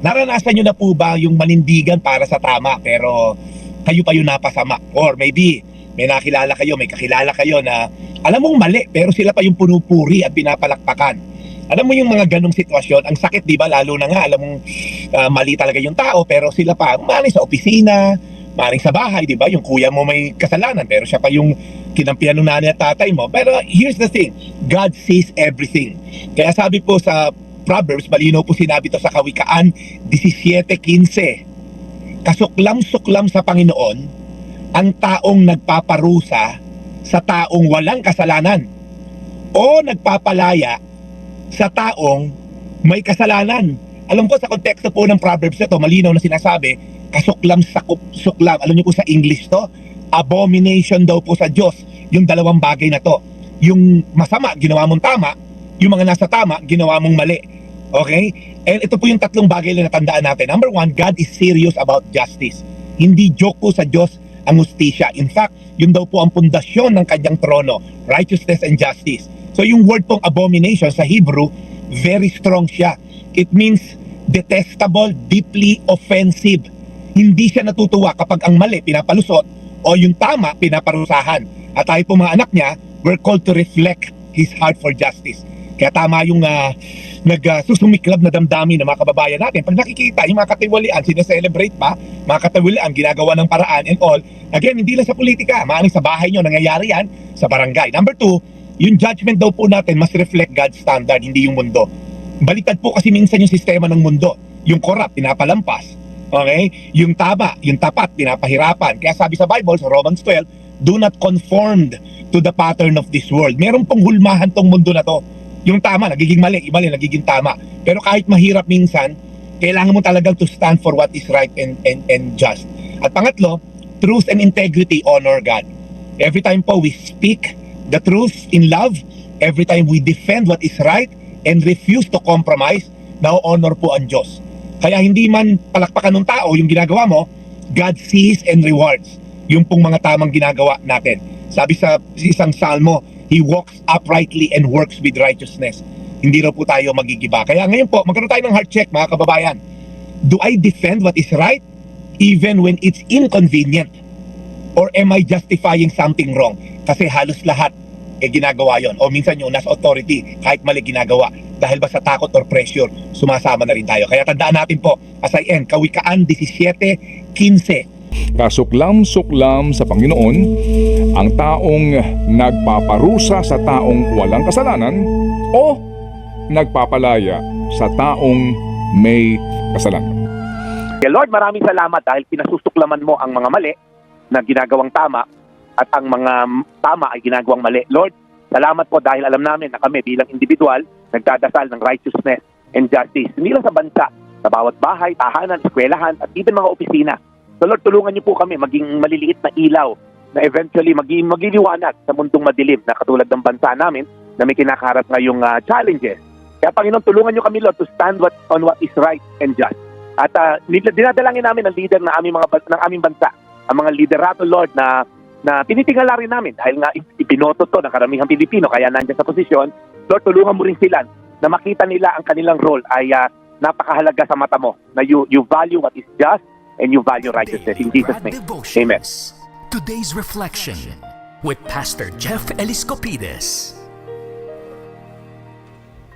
Naranasan nyo na po ba yung manindigan para sa tama pero kayo pa yung napasama? Or maybe may nakilala kayo, may kakilala kayo na alam mong mali pero sila pa yung punupuri at pinapalakpakan. Alam mo yung mga ganong sitwasyon, ang sakit 'di ba lalo na nga alam mong ah, mali talaga yung tao pero sila pa maaaring sa opisina, maaaring sa bahay 'di ba? Yung kuya mo may kasalanan pero siya pa yung kinampihan ng nanay at tatay mo. Pero here's the thing, God sees everything. Kaya sabi po sa Proverbs, malinaw po sinabi to sa Kawikaan 17.15. Kasuklam-suklam sa Panginoon ang taong nagpaparusa sa taong walang kasalanan o nagpapalaya sa taong may kasalanan. Alam ko sa konteksto po ng Proverbs na to, malinaw na sinasabi, kasuklam sa suklam. Alam niyo po sa English to, abomination daw po sa Diyos. Yung dalawang bagay na to. Yung masama, ginawa mong tama. Yung mga nasa tama, ginawa mong mali. Okay? And ito po yung tatlong bagay na natandaan natin. Number one, God is serious about justice. Hindi joke po sa Diyos ang justisya. In fact, yun daw po ang pundasyon ng kanyang trono, righteousness and justice. So yung word pong abomination sa Hebrew, very strong siya. It means detestable, deeply offensive. Hindi siya natutuwa kapag ang mali pinapalusot o yung tama pinaparusahan. At tayo po mga anak niya, we're called to reflect His heart for justice. Kaya tama yung uh, nagsusumiklab na damdamin ng mga kababayan natin. Pag nakikita yung mga katiwalian, sineselebrate pa, mga katiwalian, ginagawa ng paraan and all. Again, hindi lang sa politika, maaaring sa bahay nyo, nangyayari yan sa barangay. Number two, yung judgment daw po natin must reflect God's standard, hindi yung mundo. Baliktad po kasi minsan yung sistema ng mundo. Yung corrupt, pinapalampas. Okay? Yung tama, yung tapat, pinapahirapan. Kaya sabi sa Bible, sa Romans 12, do not conformed to the pattern of this world. Meron pong hulmahan tong mundo na to. Yung tama, nagiging mali, yung mali, nagiging tama. Pero kahit mahirap minsan, kailangan mo talagang to stand for what is right and, and, and just. At pangatlo, truth and integrity honor God. Every time po we speak the truth in love, every time we defend what is right and refuse to compromise, na-honor po ang Diyos. Kaya hindi man palakpakan ng tao yung ginagawa mo, God sees and rewards yung pong mga tamang ginagawa natin. Sabi sa isang salmo, He walks uprightly and works with righteousness. Hindi raw po tayo magigiba. Kaya ngayon po, magkaroon tayo ng heart check mga kababayan. Do I defend what is right even when it's inconvenient? Or am I justifying something wrong? Kasi halos lahat eh ginagawa yon. O minsan yung nasa authority, kahit mali ginagawa. Dahil ba sa takot or pressure, sumasama na rin tayo. Kaya tandaan natin po, as I end, Kawikaan 17.15, kasuklam-suklam sa Panginoon ang taong nagpaparusa sa taong walang kasalanan o nagpapalaya sa taong may kasalanan. Kaya Lord, maraming salamat dahil pinasusuklaman mo ang mga mali na ginagawang tama at ang mga tama ay ginagawang mali. Lord, salamat po dahil alam namin na kami bilang individual nagdadasal ng righteousness and justice. Hindi lang sa bansa, sa bawat bahay, tahanan, eskwelahan at even mga opisina. So Lord, tulungan niyo po kami maging maliliit na ilaw na eventually maging magliliwanag sa mundong madilim na katulad ng bansa namin na may kinakaharap ngayong ah, challenges. Kaya Panginoon, tulungan niyo kami Lord to stand what, on what is right and just. At uh, dinadalangin namin ang leader ng aming mga ng aming bansa, ang mga liderato Lord na na tinitingala rin namin dahil nga ipinoto to ng karamihang Pilipino kaya nandiyan sa posisyon. Lord, tulungan mo rin sila na makita nila ang kanilang role ay ah, napakahalaga sa mata mo na you, you value what is just and you value righteousness. In Jesus' name, Amen. Today's reflection with Pastor Jeff Eliscopides.